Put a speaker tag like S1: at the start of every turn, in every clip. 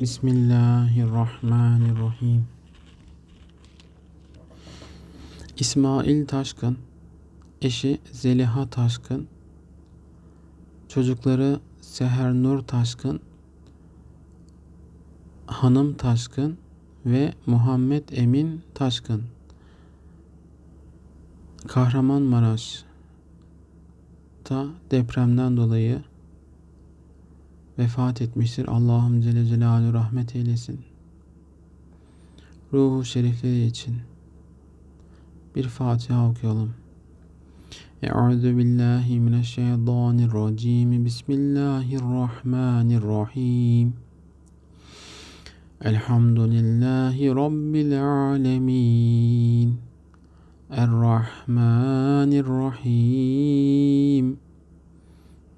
S1: Bismillahirrahmanirrahim. İsmail Taşkın, eşi Zeliha Taşkın, çocukları Seher Nur Taşkın, Hanım Taşkın ve Muhammed Emin Taşkın. Kahramanmaraş'ta depremden dolayı vefat etmiştir. Allah'ım Celle Celaluhu rahmet eylesin. Ruhu şerifleri için bir Fatiha okuyalım. Euzu billahi mineşşeytanirracim. Bismillahirrahmanirrahim. Elhamdülillahi Rabbil alemin. Errahmanirrahim.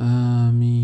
S1: আমি